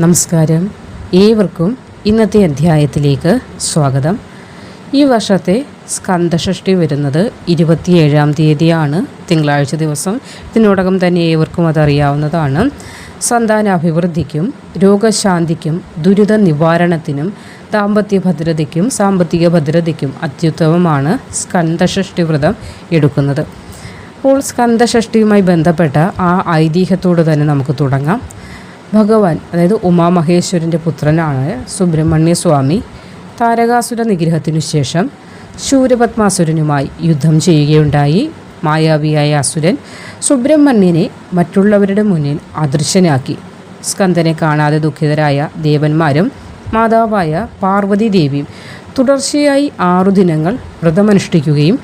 നമസ്കാരം. ഏവർക്കും ഇന്നത്തെ അധ്യായത്തിലേക്ക് സ്വാഗതം. ഈ വർഷത്തെ സ്കന്ദഷഷ്ടി വരുന്നത് ഇരുപത്തിയേഴാം തീയതിയാണ് തിങ്കളാഴ്ച ദിവസം. ഇതിനോടകം തന്നെ ഏവർക്കും അതറിയാവുന്നതാണ്. സന്താനാഭിവൃദ്ധിക്കും രോഗശാന്തിക്കും ദുരിത നിവാരണത്തിനും ദാമ്പത്യ ഭദ്രതയ്ക്കും സാമ്പത്തിക ഭദ്രതയ്ക്കും അത്യുത്തമമാണ് സ്കന്ദഷഷ്ടി വ്രതം എടുക്കുന്നത്. അപ്പോൾ സ്കന്ദഷഷ്ടിയുമായി ബന്ധപ്പെട്ട ആ ഐതിഹ്യത്തോട് തന്നെ നമുക്ക് തുടങ്ങാം. ഭഗവാൻ അതായത് ഉമാമഹേശ്വരന്റെ പുത്രനാണ് സുബ്രഹ്മണ്യ സ്വാമി താരകാസുര നിഗ്രഹത്തിനു ശേഷം ശൂരപത്മാസുരനുമായി യുദ്ധം ചെയ്യുകയുണ്ടായി. മായാവിയായ അസുരൻ സുബ്രഹ്മണ്യനെ മറ്റുള്ളവരുടെ മുന്നിൽ അദൃശ്യനാക്കി. സ്കന്ദനെ കാണാതെ ദുഃഖിതരായ ദേവന്മാരും മാതാവായ പാർവതി ദേവിയും തുടർച്ചയായി ആറു ദിനങ്ങൾ വ്രതമനുഷ്ഠിക്കുകയും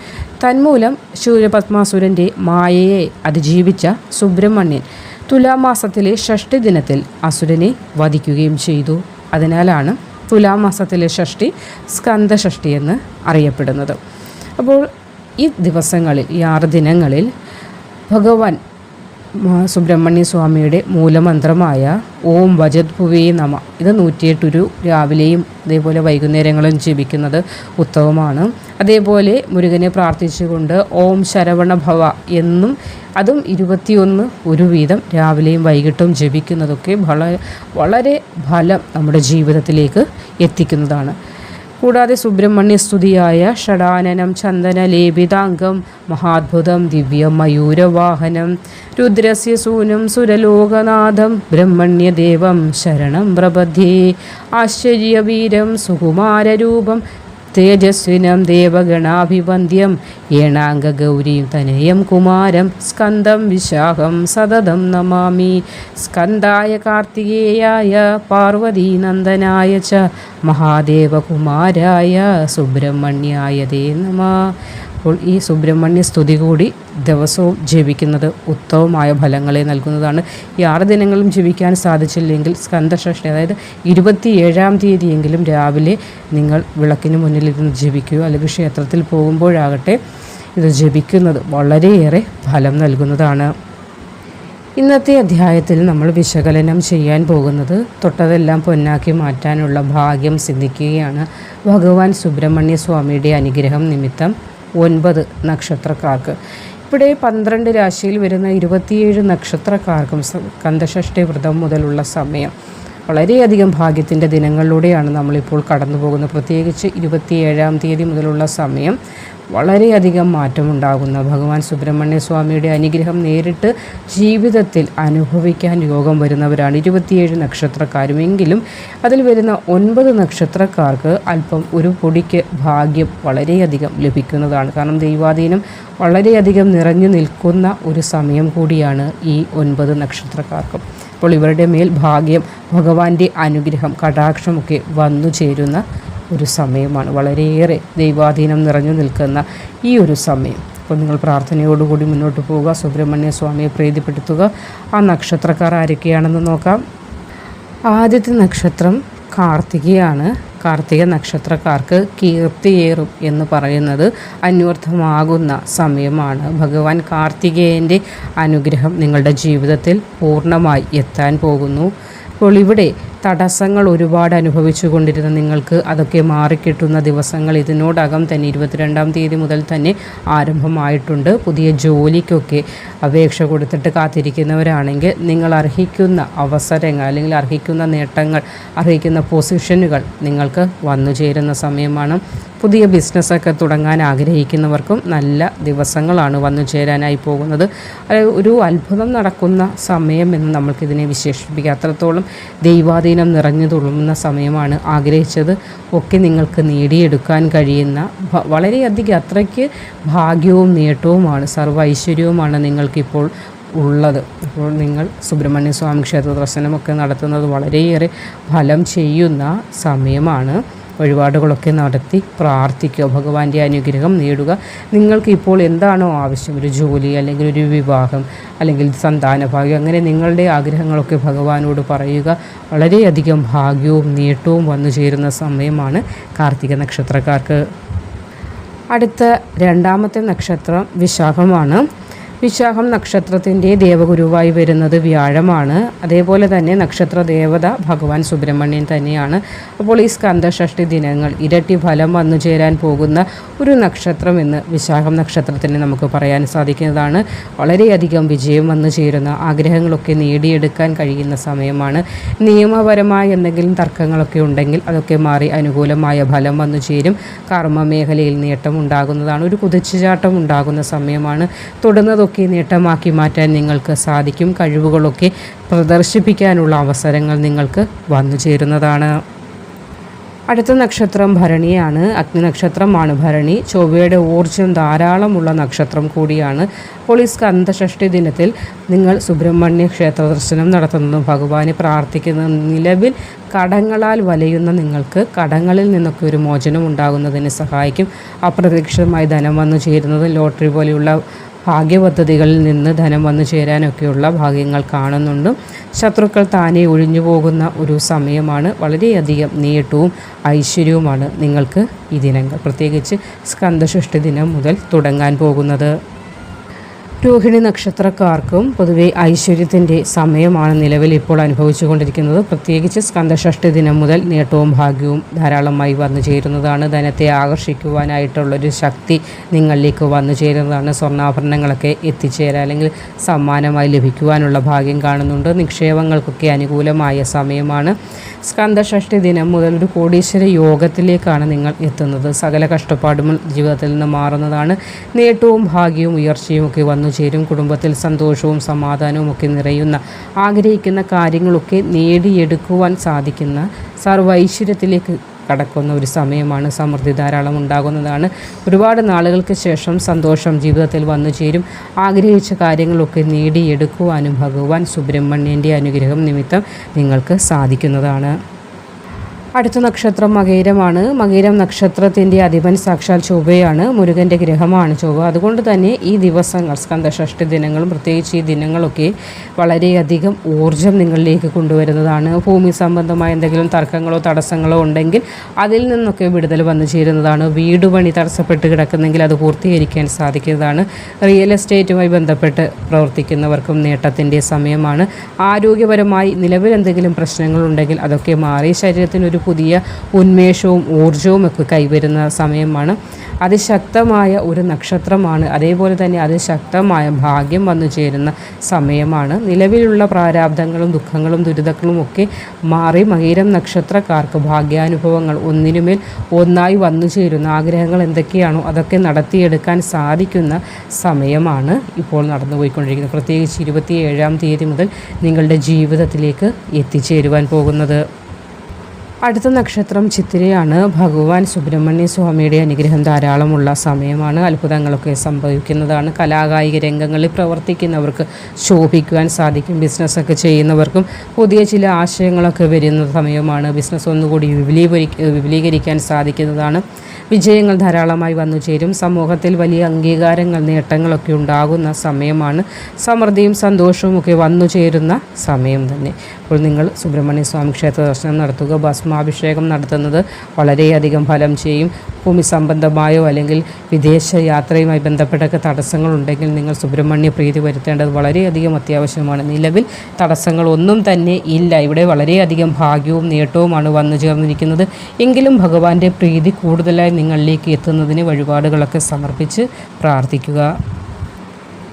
തന്മൂലം ശൂരപത്മാസുരന്റെ മായയെ അതിജീവിച്ച സുബ്രഹ്മണ്യൻ തുലാമാസത്തിലെ ഷഷ്ടി ദിനത്തിൽ അസുരനെ വധിക്കുകയും ചെയ്തു. അതിനാലാണ് തുലാമാസത്തിലെ ഷഷ്ടി സ്കന്ധഷ്ടി എന്ന് അറിയപ്പെടുന്നത്. അപ്പോൾ ഈ ദിവസങ്ങളിൽ ഈ ആറ് ദിനങ്ങളിൽ ഭഗവാൻ സുബ്രഹ്മണ്യ സ്വാമിയുടെ മൂലമന്ത്രമായ ഓം വജത് ഭുവേ നമ. ഇത് നൂറ്റിയെട്ടൊരു രാവിലെയും അതേപോലെ വൈകുന്നേരങ്ങളും ജപിക്കുന്നത് ഉത്തമമാണ്. അതേപോലെ മുരുകനെ പ്രാർത്ഥിച്ചുകൊണ്ട് ഓം ശരവണ ഭവ എന്നും അതും ഇരുപത്തിയൊന്ന് ഒരു വീതം രാവിലെയും വൈകിട്ടും ജപിക്കുന്നതൊക്കെ വളരെ വളരെ ഫലം നമ്മുടെ ജീവിതത്തിലേക്ക് എത്തിക്കുന്നതാണ്. കൂടാതെ സുബ്രഹ്മണ്യ സ്തുതിയായ ഷടാനനം ചന്ദന ലേപിതാംഗം മഹാത്ഭുതം ദിവ്യം മയൂരവാഹനം രുദ്രസ്യ സൂനം സുരലോകനാഥം ബ്രഹ്മണ്യദേവം ശരണം പ്രബദ്ധേ ആശ്ചര്യവീരം സുകുമാരരൂപം തേജസ്വിനം ദേവഗണാഭിവന്ദ്യം ഗൗരിയും തനയം കുമാരം സ്കന്ദം വിശാഖം സതതം നമാമി. സ്കന്ദായ കാർത്തികേയായ പാർവതീനന്ദനായ ച മഹാദേവകുമാരായ സുബ്രഹ്മണ്യായ ദേ നമ. അപ്പോൾ ഈ സുബ്രഹ്മണ്യ സ്തുതി കൂടി ദിവസവും ജപിക്കുന്നത് ഉത്തമമായ ഫലങ്ങളെ നൽകുന്നതാണ്. ഈ ആറ് ദിനങ്ങളും ജപിക്കാൻ സാധിച്ചില്ലെങ്കിൽ സ്കന്ധഷ്ഠി അതായത് ഇരുപത്തിയേഴാം തീയതിയെങ്കിലും രാവിലെ നിങ്ങൾ വിളക്കിന് മുന്നിലിരുന്ന് ജപിക്കുകയോ അല്ലെങ്കിൽ ക്ഷേത്രത്തിൽ പോകുമ്പോഴാകട്ടെ ഇത് ജപിക്കുന്നത് വളരെയേറെ ഫലം നൽകുന്നതാണ്. ഇന്നത്തെ അധ്യായത്തിൽ നമ്മൾ വിശകലനം ചെയ്യാൻ പോകുന്നത് തൊട്ടതെല്ലാം പൊന്നാക്കി മാറ്റാനുള്ള ഭാഗ്യം സിദ്ധിക്കുകയാണ്. ഭഗവാൻ സുബ്രഹ്മണ്യ സ്വാമിയുടെ അനുഗ്രഹം നിമിത്തം ഒൻപത് നക്ഷത്രക്കാർക്ക്. ഇവിടെ പന്ത്രണ്ട് രാശിയിൽ വരുന്ന ഇരുപത്തിയേഴ് നക്ഷത്രക്കാർക്കും സ- കന്ദഷഷ്ടി വ്രതം മുതലുള്ള സമയം. വളരെയധികം ഭാഗ്യത്തിന്റെ ദിനങ്ങളിലൂടെയാണ് നമ്മളിപ്പോൾ കടന്നു പോകുന്നത് പ്രത്യേകിച്ച് ഇരുപത്തിയേഴാം തീയതി മുതലുള്ള സമയം വളരെയധികം മാറ്റമുണ്ടാകുന്ന. ഭഗവാൻ സുബ്രഹ്മണ്യ സ്വാമിയുടെ അനുഗ്രഹം നേരിട്ട് ജീവിതത്തിൽ അനുഭവിക്കാൻ യോഗം വരുന്നവരാണ് ഇരുപത്തിയേഴ് നക്ഷത്രക്കാരും. എങ്കിലും അതിൽ വരുന്ന ഒൻപത് നക്ഷത്രക്കാർക്ക് അല്പം ഒരു പൊടിക്ക് ഭാഗ്യം വളരെയധികം ലഭിക്കുന്നതാണ്. കാരണം ദൈവാധീനം വളരെയധികം നിറഞ്ഞു നിൽക്കുന്ന ഒരു സമയം കൂടിയാണ് ഈ ഒൻപത് നക്ഷത്രക്കാർക്കും. അപ്പോൾ ഇവരുടെ മേൽ ഭാഗ്യം ഭഗവാന്റെ അനുഗ്രഹം കടാക്ഷമൊക്കെ വന്നു ചേരുന്ന ഒരു സമയമാണ്. വളരെയേറെ ദൈവാധീനം നിറഞ്ഞു നിൽക്കുന്ന ഈ ഒരു സമയം. അപ്പോൾ നിങ്ങൾ പ്രാർത്ഥനയോടുകൂടി മുന്നോട്ട് പോവുക. സുബ്രഹ്മണ്യ സ്വാമിയെ പ്രീതിപ്പെടുത്തുക. ആ നക്ഷത്രക്കാർ ആരൊക്കെയാണെന്ന് നോക്കാം. ആദ്യത്തെ നക്ഷത്രം കാർത്തികയാണ്. കാർത്തിക നക്ഷത്രക്കാർക്ക് കീർത്തിയേറും എന്ന് പറയുന്നത് അന്വർത്ഥമാകുന്ന സമയമാണ്. ഭഗവാൻ കാർത്തികേയന്റെ അനുഗ്രഹം നിങ്ങളുടെ ജീവിതത്തിൽ പൂർണമായി എത്താൻ പോകുന്നു. അപ്പോൾ ഇവിടെ തടസ്സങ്ങൾ ഒരുപാട് അനുഭവിച്ചു കൊണ്ടിരുന്ന നിങ്ങൾക്ക് അതൊക്കെ മാറിക്കിട്ടുന്ന ദിവസങ്ങൾ ഇതിനോടകം തന്നെ ഇരുപത്തിരണ്ടാം തീയതി മുതൽ തന്നെ ആരംഭമായിട്ടുണ്ട്. പുതിയ ജോലിക്കൊക്കെ അപേക്ഷ കൊടുത്തിട്ട് കാത്തിരിക്കുന്നവരാണെങ്കിൽ നിങ്ങൾ അർഹിക്കുന്ന അവസരങ്ങൾ അല്ലെങ്കിൽ അർഹിക്കുന്ന നേട്ടങ്ങൾ അർഹിക്കുന്ന പൊസിഷനുകൾ നിങ്ങൾക്ക് വന്നു ചേരുന്ന സമയമാണ്. പുതിയ ബിസിനസ്സൊക്കെ തുടങ്ങാൻ ആഗ്രഹിക്കുന്നവർക്കും നല്ല ദിവസങ്ങളാണ് വന്നു ചേരാനായി പോകുന്നത്. ഒരു അത്ഭുതം നടക്കുന്ന സമയം എന്ന് നമ്മൾക്കിതിനെ വിശേഷിപ്പിക്കാം. അത്രത്തോളം ദൈവാധീനം നിറഞ്ഞു തുളുമ്പുന്ന സമയമാണ് ആഗ്രഹിച്ചത്. ഒക്കെ നിങ്ങൾക്ക് നേടിയെടുക്കാൻ കഴിയുന്ന വളരെയധികം അത്രയ്ക്ക് ഭാഗ്യവും നേട്ടവുമാണ് സർവ ഐശ്വര്യവുമാണ് നിങ്ങൾക്കിപ്പോൾ ഉള്ളത്. ഇപ്പോൾ നിങ്ങൾ സുബ്രഹ്മണ്യ സ്വാമി ക്ഷേത്ര ദർശനമൊക്കെ നടത്തുന്നത് വളരെയേറെ ഫലം ചെയ്യുന്ന സമയമാണ്. വഴിപാടുകളൊക്കെ നടത്തി പ്രാർത്ഥിക്കുക. ഭഗവാന്റെ അനുഗ്രഹം നേടുക. നിങ്ങൾക്ക് ഇപ്പോൾ എന്താണോ ആവശ്യം? ഒരു ജോലി അല്ലെങ്കിൽ ഒരു വിവാഹം അല്ലെങ്കിൽ സന്താന ഭാഗ്യം അങ്ങനെ നിങ്ങളുടെ ആഗ്രഹങ്ങളൊക്കെ ഭഗവാനോട് പറയുക. വളരെയധികം ഭാഗ്യവും നേട്ടവും വന്നു ചേരുന്ന സമയമാണ് കാർത്തിക നക്ഷത്രക്കാർക്ക്. അടുത്ത രണ്ടാമത്തെ നക്ഷത്രം വിശാഖമാണ്. വിശാഖം നക്ഷത്രത്തിന്റെ ദേവഗുരുവായി വരുന്നത് വ്യാഴമാണ്. അതേപോലെ തന്നെ നക്ഷത്ര ദേവത ഭഗവാൻ സുബ്രഹ്മണ്യൻ തന്നെയാണ്. അപ്പോൾ ഈ സ്കന്ധഷഷ്ടി ദിനങ്ങൾ ഇരട്ടി ഫലം വന്നു ചേരാൻ പോകുന്ന ഒരു നക്ഷത്രം എന്ന് വിശാഖം നക്ഷത്രത്തിന് നമുക്ക് പറയാൻ സാധിക്കുന്നതാണ്. വളരെയധികം വിജയം വന്നു ചേരുന്ന ആഗ്രഹങ്ങളൊക്കെ നേടിയെടുക്കാൻ കഴിയുന്ന സമയമാണ്. നിയമപരമായ എന്തെങ്കിലും തർക്കങ്ങളൊക്കെ ഉണ്ടെങ്കിൽ അതൊക്കെ മാറി അനുകൂലമായ ഫലം വന്നു ചേരും. കർമ്മ മേഖലയിൽ നേട്ടം ഉണ്ടാകുന്നതാണ് ഒരു കുതിച്ചുചാട്ടം ഉണ്ടാകുന്ന സമയമാണ്. തൊടുന്നതൊക്കെ നേട്ടമാക്കി മാറ്റാൻ നിങ്ങൾക്ക് സാധിക്കും. കഴിവുകളൊക്കെ പ്രദർശിപ്പിക്കാനുള്ള അവസരങ്ങൾ നിങ്ങൾക്ക് വന്നു ചേരുന്നതാണ്. അടുത്ത നക്ഷത്രം ഭരണിയാണ്. അഗ്നി നക്ഷത്രമാണ് ഭരണി. ചൊവ്വയുടെ ഊർജം ധാരാളമുള്ള നക്ഷത്രം കൂടിയാണ്. അപ്പോൾ ഈ സ്കന്ധഷഷ്ടി ദിനത്തിൽ നിങ്ങൾ സുബ്രഹ്മണ്യ ക്ഷേത്ര ദർശനം നടത്തുന്നതും ഭഗവാനെ പ്രാർത്ഥിക്കുന്നതും നിലവിൽ കടങ്ങളാൽ വലയുന്ന നിങ്ങൾക്ക് കടങ്ങളിൽ നിന്നൊക്കെ ഒരു മോചനം ഉണ്ടാകുന്നതിന് സഹായിക്കും. അപ്രതീക്ഷിതമായി ധനം വന്നു ചേരുന്നത് ലോട്ടറി പോലെയുള്ള ഭാഗ്യപദ്ധതികളിൽ നിന്ന് ധനം വന്നു ചേരാനൊക്കെയുള്ള ഭാഗ്യങ്ങൾ കാണുന്നുണ്ട്. ശത്രുക്കൾ താനെ ഒഴിഞ്ഞു പോകുന്ന ഒരു സമയമാണ്. വളരെയധികം നേട്ടവും ഐശ്വര്യവുമാണ് നിങ്ങൾക്ക് ഈ ദിനങ്ങൾ. പ്രത്യേകിച്ച് സ്കന്ധഷഷ്ടി ദിനം മുതൽ തുടങ്ങാൻ പോകുന്നത്. രോഹിണി നക്ഷത്രക്കാർക്കും പൊതുവെ ഐശ്വര്യത്തിന്റെ സമയമാണ് നിലവിൽ ഇപ്പോൾ അനുഭവിച്ചുകൊണ്ടിരിക്കുന്നത്. പ്രത്യേകിച്ച് സ്കന്ധഷഷ്ടി ദിനം മുതൽ നേട്ടവും ഭാഗ്യവും ധാരാളമായി വന്നു ചേരുന്നതാണ്. ധനത്തെ ആകർഷിക്കുവാനായിട്ടുള്ളൊരു ശക്തി നിങ്ങളിലേക്ക് വന്നു ചേരുന്നതാണ്. സ്വർണാഭരണങ്ങളൊക്കെ എത്തിച്ചേരാൻ അല്ലെങ്കിൽ സമ്മാനമായി ലഭിക്കുവാനുള്ള ഭാഗ്യം കാണുന്നുണ്ട്. നിക്ഷേപങ്ങൾക്കൊക്കെ അനുകൂലമായ സമയമാണ്. സ്കന്ധഷഷ്ടി ദിനം മുതൽ ഒരു കോടീശ്വര യോഗത്തിലേക്കാണ് നിങ്ങൾ എത്തുന്നത്. സകല കഷ്ടപ്പാടും ജീവിതത്തിൽ നിന്ന് മാറുന്നതാണ്. നേട്ടവും ഭാഗ്യവും ഉയർച്ചയും ഒക്കെ വന്നു ചേരും. കുടുംബത്തിൽ സന്തോഷവും സമാധാനവും ഒക്കെ നിറയുന്ന ആഗ്രഹിക്കുന്ന കാര്യങ്ങളൊക്കെ നേടിയെടുക്കുവാൻ സാധിക്കുന്ന സർവൈശ്വര്യത്തിലേക്ക് കടക്കുന്ന ഒരു സമയമാണ്. സമൃദ്ധി ധാരാളം ഉണ്ടാകുന്നതാണ്. ഒരുപാട് നാളുകൾക്ക് ശേഷം സന്തോഷം ജീവിതത്തിൽ വന്നു ചേരും. ആഗ്രഹിച്ച കാര്യങ്ങളൊക്കെ നേടിയെടുക്കുവാനും ഭഗവാൻ സുബ്രഹ്മണ്യന്റെ അനുഗ്രഹം നിമിത്തം നിങ്ങൾക്ക് സാധിക്കുന്നതാണ്. അടുത്ത നക്ഷത്രം മകേരമാണ്. മകേരം നക്ഷത്രത്തിന്റെ അധിപൻ സാക്ഷാൽ ചൊവ്വയാണ്. മുരുകന്റെ ഗ്രഹമാണ് ചൊവ്വ. അതുകൊണ്ട് തന്നെ ഈ ദിവസങ്ങൾ സ്കന്ധഷഷ്ടി ദിനങ്ങളും പ്രത്യേകിച്ച് ഈ ദിനങ്ങളൊക്കെ വളരെയധികം ഊർജം നിങ്ങളിലേക്ക് കൊണ്ടുവരുന്നതാണ്. ഭൂമി സംബന്ധമായ എന്തെങ്കിലും തർക്കങ്ങളോ തടസ്സങ്ങളോ ഉണ്ടെങ്കിൽ അതിൽ നിന്നൊക്കെ വിടുതൽ വന്നു ചേരുന്നതാണ്. വീട് പണി തടസ്സപ്പെട്ട് കിടക്കുന്നെങ്കിൽ അത് പൂർത്തീകരിക്കാൻ സാധിക്കുന്നതാണ്. റിയൽ എസ്റ്റേറ്റുമായി ബന്ധപ്പെട്ട് പ്രവർത്തിക്കുന്നവർക്കും നേട്ടത്തിന്റെ സമയമാണ്. ആരോഗ്യപരമായി നിലവിൽ എന്തെങ്കിലും പ്രശ്നങ്ങളുണ്ടെങ്കിൽ അതൊക്കെ മാറി ശരീരത്തിനൊരു പുതിയ ഉന്മേഷവും ഊർജവും ഒക്കെ കൈവരുന്ന സമയമാണ്. അതിശക്തമായ ഒരു നക്ഷത്രമാണ്. അതേപോലെ തന്നെ അതിശക്തമായ ഭാഗ്യം വന്നു ചേരുന്ന സമയമാണ്. നിലവിലുള്ള പ്രാരാബ്ദങ്ങളും ദുഃഖങ്ങളും ദുരിതങ്ങളും ഒക്കെ മാറി മകീരം നക്ഷത്രക്കാർക്ക് ഭാഗ്യാനുഭവങ്ങൾ ഒന്നിനുമേൽ ഒന്നായി വന്നു ചേരുന്ന ആഗ്രഹങ്ങൾ എന്തൊക്കെയാണോ അതൊക്കെ നടത്തിയെടുക്കാൻ സാധിക്കുന്ന സമയമാണ് ഇപ്പോൾ നടന്നുപോയിക്കൊണ്ടിരിക്കുന്നത്. പ്രത്യേകിച്ച് ഇരുപത്തിയേഴാം തീയതി മുതൽ നിങ്ങളുടെ ജീവിതത്തിലേക്ക് എത്തിച്ചേരുവാൻ പോകുന്നത്. അടുത്ത നക്ഷത്രം ചിത്തിരയാണ്. ഭഗവാൻ സുബ്രഹ്മണ്യ സ്വാമിയുടെ അനുഗ്രഹം ധാരാളമുള്ള സമയമാണ്. അത്ഭുതങ്ങളൊക്കെ സംഭവിക്കുന്നതാണ്. കലാകായിക രംഗങ്ങളിൽ പ്രവർത്തിക്കുന്നവർക്ക് ശോഭിക്കുവാൻ സാധിക്കും. ബിസിനസ്സൊക്കെ ചെയ്യുന്നവർക്കും പുതിയ ചില ആശയങ്ങളൊക്കെ വരുന്ന സമയമാണ്. ബിസിനസ് ഒന്നുകൂടി വിപുലീകരി വിപുലീകരിക്കാൻ സാധിക്കുന്നതാണ്. വിജയങ്ങൾ ധാരാളമായി വന്നു ചേരും. സമൂഹത്തിൽ വലിയ അംഗീകാരങ്ങൾ നേട്ടങ്ങളൊക്കെ ഉണ്ടാകുന്ന സമയമാണ് സമൃദ്ധിയും സന്തോഷവും ഒക്കെ വന്നു ചേരുന്ന സമയം തന്നെ. അപ്പോൾ നിങ്ങൾ സുബ്രഹ്മണ്യ സ്വാമി ക്ഷേത്ര ദർശനം നടത്തുക. ഭസ്മാഭിഷേകം നടത്തുന്നത് വളരെയധികം ഫലം ചെയ്യും. ഭൂമി സംബന്ധമായോ അല്ലെങ്കിൽ വിദേശ യാത്രയുമായി ബന്ധപ്പെട്ടൊക്കെ തടസ്സങ്ങളുണ്ടെങ്കിൽ നിങ്ങൾ സുബ്രഹ്മണ്യ പ്രീതി വരുത്തേണ്ടത് വളരെയധികം അത്യാവശ്യമാണ്. നിലവിൽ തടസ്സങ്ങളൊന്നും തന്നെ ഇല്ല. ഇവിടെ വളരെയധികം ഭാഗ്യവും നേട്ടവുമാണ് വന്നു ചേർന്നിരിക്കുന്നത്. എങ്കിലും ഭഗവാന്റെ പ്രീതി കൂടുതലായി നിങ്ങളിലേക്ക് എത്തുന്നതിന് വഴിപാടുകളൊക്കെ സമർപ്പിച്ച് പ്രാർത്ഥിക്കുക.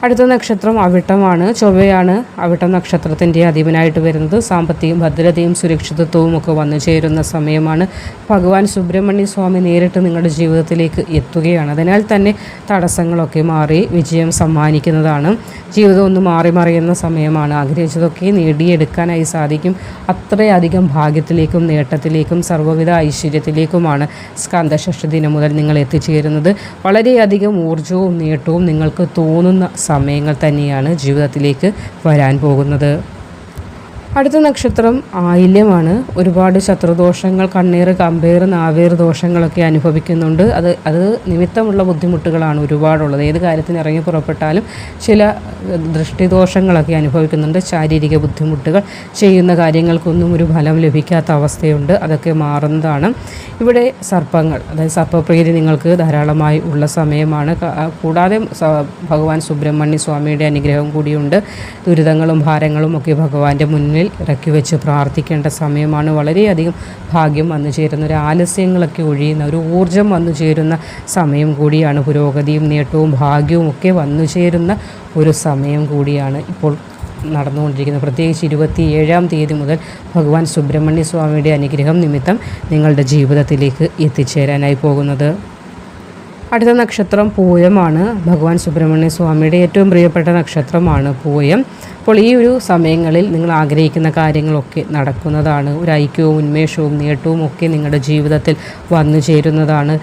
അടുത്ത നക്ഷത്രം അവിട്ടമാണ്. ചൊവ്വയാണ് അവിട്ടം നക്ഷത്രത്തിന്റെ അധിപനായിട്ട് വരുന്നത്. സാമ്പത്തികം ഭദ്രതയും സുരക്ഷിതത്വവും ഒക്കെ വന്നു ചേരുന്ന സമയമാണ്. ഭഗവാൻ സുബ്രഹ്മണ്യ സ്വാമി നേരിട്ട് നിങ്ങളുടെ ജീവിതത്തിലേക്ക് എത്തുകയാണ്. അതിനാൽ തന്നെ തടസ്സങ്ങളൊക്കെ മാറി വിജയം സമ്മാനിക്കുന്നതാണ്. ജീവിതം ഒന്ന് മാറി മറിയുന്ന സമയമാണ്. ആഗ്രഹിച്ചതൊക്കെ നേടിയെടുക്കാനായി സാധിക്കും. അത്രയധികം ഭാഗ്യത്തിലേക്കും നേട്ടത്തിലേക്കും സർവവിധ ഐശ്വര്യത്തിലേക്കുമാണ് സ്കന്ധഷഷ്ഠ ദിനം മുതൽ നിങ്ങൾ എത്തിച്ചേരുന്നത്. വളരെയധികം ഊർജവും നേട്ടവും നിങ്ങൾക്ക് തോന്നുന്ന സമയങ്ങൾ തന്നെയാണ് ജീവിതത്തിലേക്ക് വരാൻ പോകുന്നത്. അടുത്ത നക്ഷത്രം ആയില്യമാണ്. ഒരുപാട് ശത്രുദോഷങ്ങൾ കണ്ണീർ കമ്പേർ നാവേർ ദോഷങ്ങളൊക്കെ അനുഭവിക്കുന്നുണ്ട്. അത് അത് നിമിത്തമുള്ള ബുദ്ധിമുട്ടുകളാണ് ഒരുപാടുള്ളത്. ഏത് കാര്യത്തിന് ഇറങ്ങി പുറപ്പെട്ടാലും ചില ദൃഷ്ടിദോഷങ്ങളൊക്കെ അനുഭവിക്കുന്നുണ്ട്. ശാരീരിക ബുദ്ധിമുട്ടുകൾ ചെയ്യുന്ന കാര്യങ്ങൾക്കൊന്നും ഒരു ഫലം ലഭിക്കാത്ത അവസ്ഥയുണ്ട്. അതൊക്കെ മാറുന്നതാണ്. ഇവിടെ സർപ്പങ്ങൾ അതായത് സർപ്പപ്രീതി നിങ്ങൾക്ക് ധാരാളമായി ഉള്ള സമയമാണ്. കൂടാതെ ഭഗവാൻ സുബ്രഹ്മണ്യ സ്വാമിയുടെ അനുഗ്രഹം കൂടിയുണ്ട്. ദുരിതങ്ങളും ഭാരങ്ങളും ഒക്കെ ഭഗവാന്റെ മുന്നിൽ ഇറക്കി വെച്ച് പ്രാർത്ഥിക്കേണ്ട സമയമാണ്. വളരെയധികം ഭാഗ്യം വന്നു ചേരുന്ന ഒരു ആലസ്യങ്ങളൊക്കെ ഒഴിയുന്ന ഒരു ഊർജം വന്നു ചേരുന്ന സമയം കൂടിയാണ് പുരോഗതിയും നേട്ടവും ഭാഗ്യവും ഒക്കെ വന്നു ചേരുന്ന ഒരു സമയം കൂടിയാണ് ഇപ്പോൾ നടന്നുകൊണ്ടിരിക്കുന്നത്. പ്രത്യേകിച്ച് ഇരുപത്തി ഏഴാം തീയതി മുതൽ ഭഗവാൻ സുബ്രഹ്മണ്യ സ്വാമിയുടെ അനുഗ്രഹം നിമിത്തം നിങ്ങളുടെ ജീവിതത്തിലേക്ക് എത്തിച്ചേരാനായി പോകുന്നത്. അടുത്ത നക്ഷത്രം പൂയമാണ് ഭഗവാൻ സുബ്രഹ്മണ്യ സ്വാമിയുടെ ഏറ്റവും പ്രിയപ്പെട്ട നക്ഷത്രമാണ് പൂയം. അപ്പോൾ ഈ ഒരു സമയങ്ങളിൽ നിങ്ങൾ ആഗ്രഹിക്കുന്ന കാര്യങ്ങളൊക്കെ നടക്കുന്നതാണ്. ഒരു ഐക്യവും ഉന്മേഷവും നേട്ടവും ഒക്കെ നിങ്ങളുടെ ജീവിതത്തിൽ വന്നു ചേരുന്നതാണ്.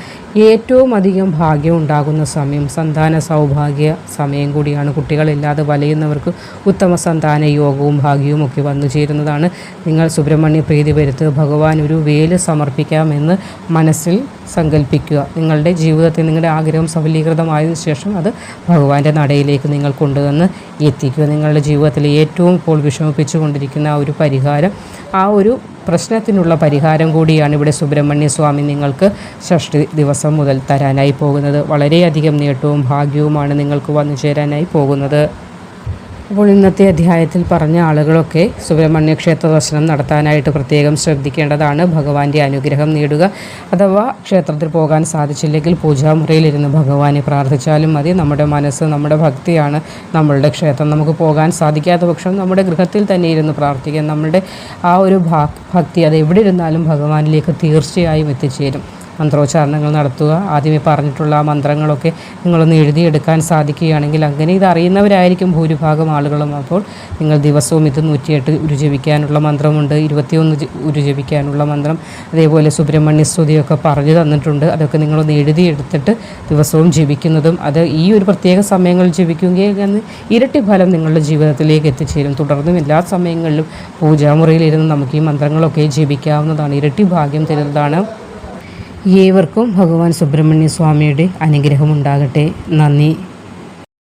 ഏറ്റവും അധികം ഭാഗ്യം ഉണ്ടാകുന്ന സമയം സന്താന സൗഭാഗ്യ സമയം കൂടിയാണ്. കുട്ടികളില്ലാതെ വലയുന്നവർക്ക് ഉത്തമ സന്താന യോഗവും ഭാഗ്യവും ഒക്കെ വന്നു ചേരുന്നതാണ്. നിങ്ങൾ സുബ്രഹ്മണ്യ പ്രീതി വരുത്ത് ഭഗവാൻ ഒരു വേൽ സമർപ്പിക്കാമെന്ന് മനസ്സിൽ സങ്കല്പിക്കുക നിങ്ങളുടെ ജീവിതത്തിൽ നിങ്ങളുടെ ആഗ്രഹം സഫലീകൃതമായതിനു ശേഷം അത് ഭഗവാന്റെ നടയിലേക്ക് നിങ്ങൾ കൊണ്ടുവന്ന് എത്തിക്കുക. നിങ്ങളുടെ ജീവിതത്തിൽ ഏറ്റവും ഇപ്പോൾ വിഷമിപ്പിച്ചുകൊണ്ടിരിക്കുന്ന ആ ഒരു പരിഹാരം ആ ഒരു പ്രശ്നത്തിനുള്ള പരിഹാരം കൂടിയാണ് ഇവിടെ സുബ്രഹ്മണ്യ സ്വാമി നിങ്ങൾക്ക് ഷഷ്ടി ദിവസം മുതൽ തരാനായി പോകുന്നത്. വളരെയധികം നേട്ടവും ഭാഗ്യവുമാണ് നിങ്ങൾക്ക് വന്നു ചേരാനായി പോകുന്നത്. അപ്പോൾ ഇന്നത്തെ അധ്യായത്തിൽ പറഞ്ഞ ആളുകളൊക്കെ സുബ്രഹ്മണ്യ ക്ഷേത്ര ദർശനം നടത്താനായിട്ട് പ്രത്യേകം ശ്രദ്ധിക്കേണ്ടതാണ്. ഭഗവാന്റെ അനുഗ്രഹം നേടുക അഥവാ ക്ഷേത്രത്തിൽ പോകാൻ സാധിച്ചില്ലെങ്കിൽ പൂജാമുറിയിലിരുന്ന് ഭഗവാനെ പ്രാർത്ഥിച്ചാലും മതി. നമ്മുടെ മനസ്സ് നമ്മുടെ ഭക്തിയാണ്. നമ്മളുടെ ക്ഷേത്രം നമുക്ക് പോകാൻ സാധിക്കാത്ത പക്ഷം നമ്മുടെ ഗൃഹത്തിൽ തന്നെ ഇരുന്ന് പ്രാർത്ഥിക്കുക. നമ്മുടെ ആ ഒരു ഭക്തി അത് എവിടെ ഇരുന്നാലും ഭഗവാനിലേക്ക് തീർച്ചയായും എത്തിച്ചേരും. മന്ത്രോച്ചാരണങ്ങൾ നടത്തുക. ആദ്യമേ പറഞ്ഞിട്ടുള്ള ആ മന്ത്രങ്ങളൊക്കെ നിങ്ങളൊന്ന് എഴുതിയെടുക്കാൻ സാധിക്കുകയാണെങ്കിൽ അങ്ങനെ ഇത് അറിയുന്നവരായിരിക്കും ഭൂരിഭാഗം ആളുകളും. അപ്പോൾ നിങ്ങൾ ദിവസവും ഇത് നൂറ്റിയെട്ട് ഉരുജപിക്കാനുള്ള മന്ത്രമുണ്ട്. ഇരുപത്തിയൊന്ന് ഉരുജപിക്കാനുള്ള മന്ത്രം. അതേപോലെ സുബ്രഹ്മണ്യ സ്തുതിയൊക്കെ പറഞ്ഞു തന്നിട്ടുണ്ട്. അതൊക്കെ നിങ്ങളൊന്ന് എഴുതിയെടുത്തിട്ട് ദിവസവും ജപിക്കുന്നതും അത് ഈ ഒരു പ്രത്യേക സമയങ്ങളിൽ ജപിക്കുകയെങ്കിൽ അന്ന് ഇരട്ടി ഫലം നിങ്ങളുടെ ജീവിതത്തിലേക്ക് എത്തിച്ചേരും. തുടർന്നും എല്ലാ സമയങ്ങളിലും പൂജാമുറിയിലിരുന്ന് നമുക്ക് ഈ മന്ത്രങ്ങളൊക്കെ ജപിക്കാവുന്നതാണ്. ഇരട്ടി ഭാഗ്യം തരുന്നതാണ്. ഏവർക്കും ഭഗവാൻ സുബ്രഹ്മണ്യ സ്വാമിയുടെ അനുഗ്രഹമുണ്ടാകട്ടെ. നന്ദി.